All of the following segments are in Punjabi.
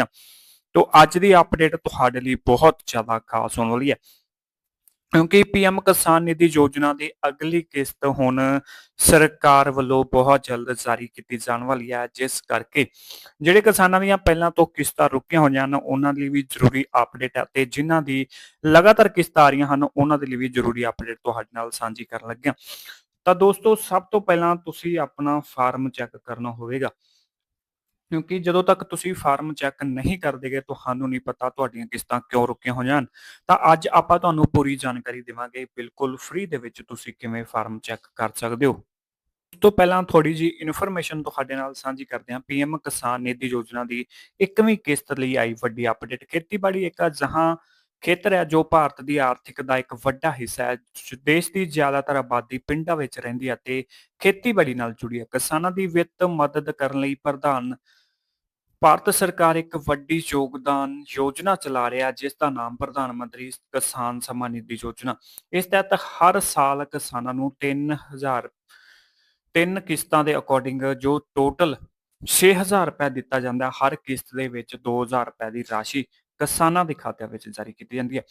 ਹੋਣਗੀਆਂ। ਤੋਂ ਅੱਜ ਦੀ ਅਪਡੇਟ ਤੁਹਾਡੇ ਲਈ ਬਹੁਤ ਜ਼ਿਆਦਾ ਖਾਸ ਹੋਣ ਵਾਲੀ ਹੈ। ਕਿਉਂਕਿ ਪੀਐਮ ਕਿਸਾਨ ਨਿਧੀ ਯੋਜਨਾ ਦੀ ਅਗਲੀ ਕਿਸ਼ਤ ਹੁਣ ਸਰਕਾਰ ਵੱਲੋਂ ਬਹੁਤ ਜਲਦ ਜਾਰੀ ਕੀਤੀ ਜਾਣ ਵਾਲੀ ਹੈ। ਜਿਸ ਕਰਕੇ ਜਿਹੜੇ ਕਿਸਾਨਾਂ ਦੀਆਂ ਪਹਿਲਾਂ ਤੋਂ ਕਿਸ਼ਤਾਂ ਰੁਕੀਆਂ ਹੋਈਆਂ ਹਨ, ਉਹਨਾਂ ਲਈ ਵੀ ਜ਼ਰੂਰੀ ਅਪਡੇਟ ਹੈ ਤੇ ਜਿਨ੍ਹਾਂ ਦੀ ਲਗਾਤਾਰ ਕਿਸ਼ਤਾਂ ਆ ਰਹੀਆਂ ਹਨ, ਉਹਨਾਂ ਦੇ ਲਈ ਵੀ ਜ਼ਰੂਰੀ ਅਪਡੇਟ ਤੁਹਾਡੇ ਨਾਲ ਸਾਂਝੀ ਕਰਨ ਲੱਗਿਆ। ਤਾਂ ਦੋਸਤੋ, ਸਭ ਤੋਂ ਪਹਿਲਾਂ ਤੁਸੀਂ ਆਪਣਾ ਫਾਰਮ ਚੈੱਕ ਕਰਨਾ ਹੋਵੇਗਾ। ਕਿਉਂਕਿ ਜਦੋਂ ਤੱਕ ਤੁਸੀਂ ਫਾਰਮ ਚੈੱਕ ਨਹੀਂ ਕਰਦੇਗੇ ਤੁਹਾਨੂੰ ਨਹੀਂ ਪਤਾ ਤੁਹਾਡੀਆਂ ਕਿਸ਼ਤਾਂ ਕਿਉਂ ਰੁਕੀਆਂ ਹੋ ਜਾਣ, ਤਾਂ ਅੱਜ ਆਪਾਂ ਤੁਹਾਨੂੰ ਪੂਰੀ ਜਾਣਕਾਰੀ ਦੇਵਾਂਗੇ, ਬਿਲਕੁਲ ਫ੍ਰੀ ਦੇ ਵਿੱਚ ਤੁਸੀਂ ਕਿਵੇਂ ਫਾਰਮ ਚੈੱਕ ਕਰ ਸਕਦੇ ਹੋ। ਉਸ ਤੋਂ ਪਹਿਲਾਂ ਥੋੜੀ ਜੀ ਇਨਫੋਰਮੇਸ਼ਨ ਤੁਹਾਡੇ ਨਾਲ ਸਾਂਝੀ ਕਰਦੇ ਹਾਂ। ਪੀਐਮ ਕਿਸਾਨ ਨਿਧੀ ਯੋਜਨਾ ਦੀ 21ਵੀਂ ਕਿਸ਼ਤ ਲਈ ਆਈ ਵੱਡੀ ਅਪਡੇਟ ਖੇਤੀਬਾੜੀ ਇੱਕ ਜਹਾਂ ਖੇਤਰ ਹੈ ਜੋ ਭਾਰਤ ਦੀ ਆਰਥਿਕ ਦਾ ਇੱਕ ਵੱਡਾ ਹਿੱਸਾ ਹੈ ਦੇਸ਼ ਦੀ ਜ਼ਿਆਦਾਤਰ ਆਬਾਦੀ ਪਿੰਡਾਂ ਵਿੱਚ ਰਹਿੰਦੀ ਹੈ ਤੇ ਖੇਤੀਬਾੜੀ ਨਾਲ ਜੁੜੀ ਹੈ। ਕਿਸਾਨਾਂ ਦੀ ਵਿੱਤ ਮਦਦ ਕਰਨ ਲਈ ਪ੍ਰਧਾਨ ਭਾਰਤ ਸਰਕਾਰ ਇੱਕ ਵੱਡੀ ਯੋਗਦਾਨ ਯੋਜਨਾ ਚਲਾ ਰਿਹਾ ਜਿਸ ਦਾ ਨਾਮ ਪ੍ਰਧਾਨ ਮੰਤਰੀ ਕਿਸਾਨ ਸਨਮਾਨ ਨਿਧੀ ਯੋਜਨਾ। ਇਸ ਤਹਿਤ ਹਰ ਸਾਲ ਕਿਸਾਨਾਂ ਨੂੰ 3000 ਤਿੰਨ ਕਿਸ਼ਤਾਂ ਦੇ ਅਕੋਰਡਿੰਗ ਜੋ ਟੋਟਲ 6000 ਰੁਪਏ ਦਿੱਤਾ ਜਾਂਦਾ ਹਰ ਕਿਸ਼ਤ ਦੇ ਵਿੱਚ 2000 ਰੁਪਏ ਦੀ ਰਾਸ਼ੀ ਕਿਸਾਨਾਂ ਦੇ ਖਾਤਿਆਂ ਵਿੱਚ ਜਾਰੀ ਕੀਤੀ ਜਾਂਦੀ ਹੈ।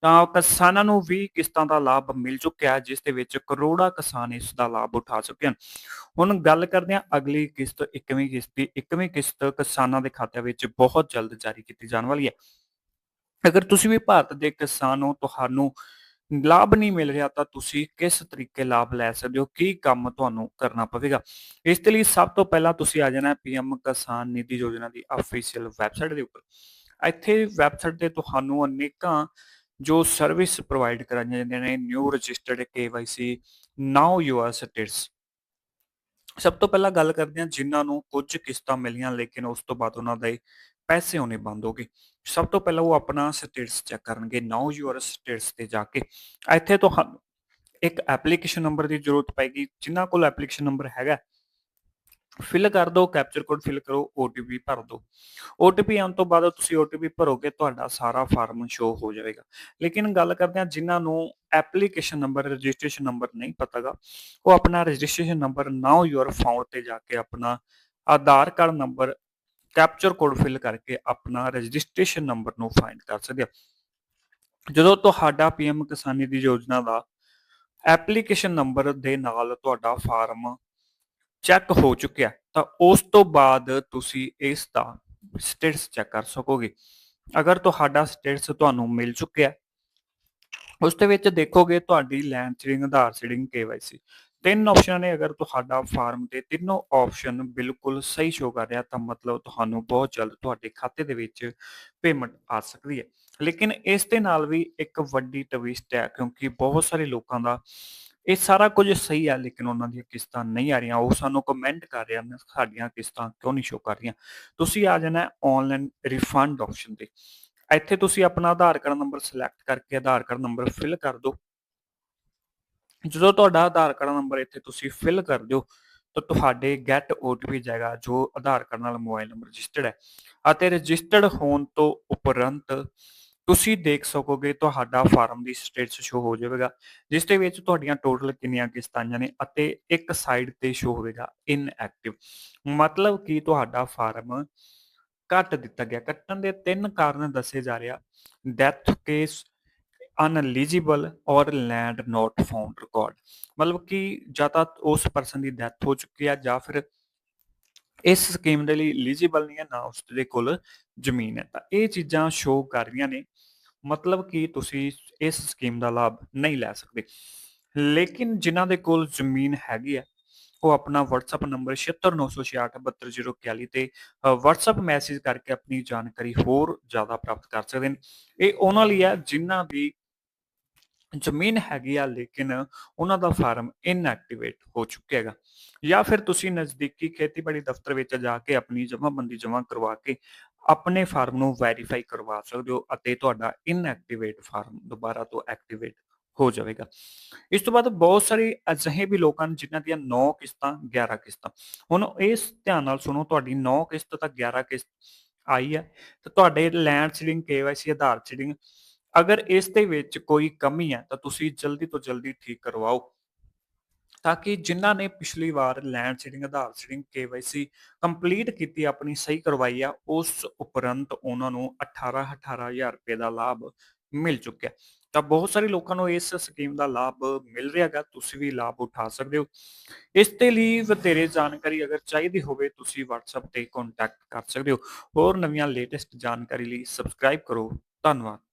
ਤਾਂ ਕਿਸਾਨਾਂ ਨੂੰ ਵੀ ਕਿਸ਼ਤਾਂ ਦਾ ਲਾਭ ਮਿਲ ਚੁੱਕਿਆ ਹੈ, ਜਿਸ ਦੇ ਵਿੱਚ ਕਰੋੜਾਂ ਕਿਸਾਨ ਇਸ ਦਾ ਲਾਭ ਉਠਾ ਚੁੱਕੇ ਹਨ। ਹੁਣ ਗੱਲ ਕਰਦੇ ਹਾਂ ਅਗਲੀ ਕਿਸ਼ਤ 21ਵੀਂ ਕਿਸ਼ਤ ਦੀ। 21ਵੀਂ ਕਿਸ਼ਤ ਕਿਸਾਨਾਂ ਦੇ ਖਾਤਿਆਂ ਵਿੱਚ ਬਹੁਤ ਜਲਦ ਜਾਰੀ ਕੀਤੀ ਜਾਣ ਵਾਲੀ ਹੈ। ਅਗਰ ਤੁਸੀਂ ਵੀ ਭਾਰਤ ਦੇ ਕਿਸਾਨ ਹੋ, ਤੁਹਾਨੂੰ ਲਾਭ ਨਹੀਂ ਮਿਲ ਰਿਹਾ, ਤਾਂ ਤੁਸੀਂ ਕਿਸ ਤਰੀਕੇ ਲਾਭ ਲੈ ਸਕਦੇ ਹੋ? ਕੀ ਕੰਮ ਤੁਹਾਨੂੰ ਕਰਨਾ ਪਵੇਗਾ? ਇਸ ਦੇ ਲਈ ਸਭ ਤੋਂ ਪਹਿਲਾਂ ਤੁਸੀਂ ਆ ਜਾਣਾ ਪੀਐਮ ਕਿਸਾਨ ਨਿਧੀ ਯੋਜਨਾ ਦੀ ਅਫੀਸ਼ੀਅਲ ਵੈਬਸਾਈਟ ਦੇ ਉੱਪਰ। ਇੱਥੇ ਵੈਬਸਾਈਟ ਤੇ ਤੁਹਾਨੂੰ ਅਨੇਕਾਂ ਜੋ ਸਰਵਿਸ ਪ੍ਰੋਵਾਈਡ ਕਰਾਈਆਂ ਜਾਂਦੀਆਂ ਨੇ new registered KYC know your status ਸਭ ਤੋਂ ਪਹਿਲਾਂ ਗੱਲ ਕਰਦੇ ਹਾਂ ਜਿਨ੍ਹਾਂ ਨੂੰ ਕੁਝ ਕਿਸ਼ਤਾਂ ਮਿਲੀਆਂ, ਲੇਕਿਨ ਉਸ ਤੋਂ ਬਾਅਦ ਉਹਨਾਂ ਦੇ ਪੈਸੇ ਹੋਣੇ ਬੰਦ ਹੋ ਗਏ। ਸਭ ਤੋਂ ਪਹਿਲਾਂ ਉਹ ਆਪਣਾ ਸਟੇਟਸ ਚੈੱਕ ਕਰਨਗੇ ਨਾਓ ਯੂਆਰ ਸਟੇਟਸ ਤੇ ਜਾ ਕੇ। ਇੱਥੇ ਤੁਹਾਨੂੰ ਇੱਕ ਐਪਲੀਕੇਸ਼ਨ ਨੰਬਰ ਦੀ ਜ਼ਰੂਰਤ ਪੈਗੀ ਜਿਨ੍ਹਾਂ ਕੋਲ ਐਪਲੀਕੇਸ਼ਨ ਨੰਬਰ ਹੈਗਾ ਫਿਲ ਕਰ ਦਿਓ ਕੈਪਚਰ ਕੋਡ ਫਿਲ ਕਰੋ OTP ਭਰ ਦਿਓ OTP ਆਉਣ ਤੋਂ ਬਾਅਦ ਤੁਸੀਂ OTP ਭਰੋਗੇ, ਤੁਹਾਡਾ ਸਾਰਾ ਫਾਰਮ ਸ਼ੋ ਹੋ ਜਾਵੇਗਾ। ਲੇਕਿਨ ਗੱਲ ਕਰਦੇ ਹਾਂ ਜਿਨ੍ਹਾਂ ਨੂੰ ਐਪਲੀਕੇਸ਼ਨ ਨੰਬਰ ਰਜਿਸਟ੍ਰੇਸ਼ਨ ਨੰਬਰ ਨਹੀਂ ਪਤਾਗਾ, ਉਹ ਆਪਣਾ registration number know your found ਤੇ ਜਾ ਕੇ ਆਪਣਾ Aadhaar card number captcha code fill ਕਰਕੇ ਆਪਣਾ ਰਜਿਸਟ੍ਰੇਸ਼ਨ ਨੰਬਰ ਨੂੰ ਫਾਈਂਡ ਕਰ ਸਕਦੇ ਹੋ। ਜਦੋਂ ਤੁਹਾਡਾ ਪੀਐਮ ਕਿਸਾਨੀ ਦੀ ਯੋਜਨਾ ਦਾ ਐਪਲੀਕੇਸ਼ਨ ਨੰਬਰ ਦੇ ਨਾਲ ਤੁਹਾਡਾ ਫਾਰਮ ਚੈੱਕ ਹੋ ਚੁੱਕਿਆ, ਤਾਂ ਉਸ ਤੋਂ ਬਾਅਦ ਤੁਸੀਂ ਇਸ ਦਾ ਸਟੇਟਸ ਚੈੱਕ ਕਰ ਸਕੋਗੇ। ਅਗਰ ਤੁਹਾਡਾ ਸਟੇਟਸ ਤੁਹਾਨੂੰ ਮਿਲ ਚੁੱਕਿਆ, ਉਸ ਦੇ ਵਿੱਚ ਦੇਖੋਗੇ ਤੁਹਾਡੀ land seeding Aadhaar seeding KYC ਤਿੰਨ ਆਪਸ਼ਨ ਨੇ, ਅਗਰ ਤੁਹਾਡਾ ਫਾਰਮ ਤੇ ਤਿੰਨੋਂ ਆਪਸ਼ਨ ਬਿਲਕੁਲ ਸਹੀ ਸ਼ੋ ਕਰ ਰਿਹਾ, ਤਾਂ ਮਤਲਬ ਤੁਹਾਨੂੰ ਬਹੁਤ ਜਲਦ ਤੁਹਾਡੇ ਖਾਤੇ ਦੇ ਵਿੱਚ ਪੇਮੈਂਟ ਆ ਸਕਦੀ ਹੈ। ਲੇਕਿਨ ਇਸ ਦੇ ਨਾਲ ਵੀ ਇੱਕ ਵੱਡੀ ਟਵਿਸਟ ਹੈ, ਕਿਉਂਕਿ ਬਹੁਤ ਸਾਰੇ ਲੋਕਾਂ ਦਾ ਇਹ ਸਾਰਾ ਕੁਝ ਸਹੀ ਹੈ ਲੇਕਿਨ ਉਹਨਾਂ ਦੀਆਂ ਕਿਸ਼ਤਾਂ ਨਹੀਂ ਆ ਰਹੀਆਂ। ਉਹ ਸਾਨੂੰ ਕਮੈਂਟ ਕਰ ਰਹੇ ਹਨ ਸਾਡੀਆਂ ਕਿਸ਼ਤਾਂ ਕਿਉਂ ਨਹੀਂ ਸ਼ੋ ਕਰ ਰਹੀਆਂ? ਤੁਸੀਂ ਆ ਜਾਣਾ ਆਨਲਾਈਨ ਰਿਫੰਡ ਆਪਸ਼ਨ ਤੇ। ਇੱਥੇ ਤੁਸੀਂ ਆਪਣਾ ਆਧਾਰ ਕਾਰਡ ਨੰਬਰ ਸਿਲੈਕਟ ਕਰਕੇ ਆਧਾਰ ਕਾਰਡ ਨੰਬਰ ਫਿਲ ਕਰ ਦਿਓ। ਜਦੋਂ ਤੁਹਾਡਾ ਆਧਾਰ ਕਾਰਡ ਨੰਬਰ ਇੱਥੇ ਤੁਸੀਂ ਫਿਲ ਕਰ ਦਿਓ, ਤਾਂ ਤੁਹਾਡੇ ਗੈਟ OTP ਜਾਏਗਾ, ਜੋ ਆਧਾਰ ਕਾਰਡ ਨਾਲ ਮੋਬਾਈਲ ਨੰਬਰ ਰਜਿਸਟਰਡ ਹੈ। ਅਤੇ ਰਜਿਸਟਰਡ ਹੋਣ ਤੋਂ ਉਪਰੰਤ ਤੁਸੀਂ ਦੇਖ ਸਕੋਗੇ ਤੁਹਾਡਾ ਫਾਰਮ ਦੀ ਸਟੇਟਸ ਸ਼ੋ ਹੋ ਜਾਵੇਗਾ, ਜਿਸ ਦੇ ਵਿੱਚ ਤੁਹਾਡੀਆਂ ਟੋਟਲ ਕਿੰਨੀਆਂ ਕਿਸ਼ਤਾਂ ਨੇ ਅਤੇ ਇੱਕ ਸਾਈਡ ਤੇ ਸ਼ੋ ਹੋਵੇਗਾ ਇਨਐਕਟਿਵ ਮਤਲਬ ਕਿ ਤੁਹਾਡਾ ਫਾਰਮ ਕੱਟ ਦਿੱਤਾ ਗਿਆ। ਕੱਟਣ ਦੇ ਤਿੰਨ ਕਾਰਨ ਦੱਸੇ ਜਾ ਰਿਹਾ ਡੈਥ ਕੇਸ ਅਨਐਲੀਜੀਬਲ ਔਰ ਲੈਂਡ ਨਾਟ ਫਾਊਂਡ ਰਿਕਾਰਡ ਮਤਲਬ ਕਿ ਜਾਂ ਤਾਂ ਉਸ ਪਰਸਨ ਦੀ ਡੈਥ ਹੋ ਚੁੱਕੀ ਹੈ ਜਾਂ ਫਿਰ ਇਸ ਸਕੀਮ ਦੇ ਲਈ ਐਲੀਜੀਬਲ ਨਹੀਂ ਹੈ, ਨਾ ਉਸ ਦੇ ਕੋਲ ਜ਼ਮੀਨ ਹੈ। ਤਾਂ ਇਹ ਚੀਜ਼ਾਂ ਸ਼ੋਅ ਕਰ ਰਹੀਆਂ ਨੇ। ਮਤਲਬ ਕਿ ਤੁਸੀਂ ਇਸ ਸਕੀਮ ਦਾ ਲਾਭ ਨਹੀਂ ਲੈ ਸਕਦੇ। ਲੇਕਿਨ ਜਿਨ੍ਹਾਂ ਦੇ ਕੋਲ ਜ਼ਮੀਨ ਹੈਗੀ ਹੈ, ਉਹ ਆਪਣਾ WhatsApp ਨੰਬਰ 7696672041 ਤੇ WhatsApp ਮੈਸੇਜ ਕਰਕੇ ਆਪਣੀ ਜਾਣਕਾਰੀ ਹੋਰ ਜ਼ਿਆਦਾ ਪ੍ਰਾਪਤ ਕਰ ਸਕਦੇ ਨੇ। ਇਹ ਉਹਨਾਂ ਲਈ ਹੈ ਜਿਨ੍ਹਾਂ ਦੀ ਜ਼ਮੀਨ ਹੈਗੀ ਆ, ਲੇਕਿਨ ਉਹਨਾਂ ਦਾ ਫਾਰਮ ਇਨਐਕਟੀਵੇਟ ਹੋ ਚੁੱਕਿਆ ਹੈਗਾ। ਜਾਂ ਫਿਰ ਤੁਸੀਂ ਨਜ਼ਦੀਕੀ ਖੇਤੀਬਾੜੀ ਦਫ਼ਤਰ ਵਿੱਚ ਜਾ ਕੇ ਆਪਣੀ ਜਮ੍ਹਾਂਬੰਦੀ ਜਮ੍ਹਾਂ ਕਰਵਾ ਕੇ ਆਪਣੇ ਫਾਰਮ ਨੂੰ ਵੈਰੀਫਾਈ ਕਰਵਾ ਸਕਦੇ ਹੋ ਅਤੇ ਤੁਹਾਡਾ ਇਨਐਕਟੀਵੇਟ ਫਾਰਮ ਦੁਬਾਰਾ ਤੋਂ ਐਕਟੀਵੇਟ ਹੋ ਜਾਵੇਗਾ। ਇਸ ਤੋਂ ਬਾਅਦ ਬਹੁਤ ਸਾਰੇ ਅਜਿਹੇ ਵੀ ਲੋਕਾਂ ਨੇ ਜਿਨ੍ਹਾਂ ਦੀਆਂ 9 ਕਿਸ਼ਤਾਂ 11 ਕਿਸ਼ਤਾਂ। ਹੁਣ ਇਸ ਧਿਆਨ ਨਾਲ ਸੁਣੋ, ਤੁਹਾਡੀ 9 ਕਿਸ਼ਤ ਤਾਂ 11 ਕਿਸ਼ਤ ਆਈ ਹੈ। ਤੇ ਤੁਹਾਡੇ land seeding KYC, Aadhaar seeding ਅਗਰ ਇਸ ਦੇ ਵਿੱਚ ਕੋਈ ਕਮੀ ਹੈ ਤਾਂ ਤੁਸੀਂ ਜਲਦੀ ਤੋਂ ਜਲਦੀ ਠੀਕ ਕਰਵਾਓ ਤਾਂ ਕਿ ਜਿਨ੍ਹਾਂ ਨੇ ਪਿਛਲੀ ਵਾਰ land seeding, Aadhaar seeding, KYC complete ਕੀਤੀ ਆਪਣੀ ਸਹੀ ਕਰਵਾਈ ਆ, ਉਸ ਉਪਰੰਤ ਉਹਨਾਂ ਨੂੰ 18-18000 ਰੁਪਏ ਦਾ ਲਾਭ ਮਿਲ ਚੁੱਕਿਆ। ਤਾਂ ਬਹੁਤ ਸਾਰੇ ਲੋਕਾਂ ਨੂੰ ਇਸ ਸਕੀਮ ਦਾ ਲਾਭ ਮਿਲ ਰਿਹਾ ਹੈਗਾ, ਤੁਸੀਂ ਵੀ ਲਾਭ ਉਠਾ ਸਕਦੇ ਹੋ। ਇਸ ਦੇ ਲਈ ਵਧੇਰੇ ਜਾਣਕਾਰੀ ਅਗਰ ਚਾਹੀਦੀ ਹੋਵੇ ਤੁਸੀਂ WhatsApp ਤੇ ਕੰਟੈਕਟ ਕਰ ਸਕਦੇ ਹੋ। ਹੋਰ ਨਵੀਆਂ ਲੇਟੈਸਟ ਜਾਣਕਾਰੀ ਲਈ ਸਬਸਕ੍ਰਾਈਬ ਕਰੋ। ਧੰਨਵਾਦ।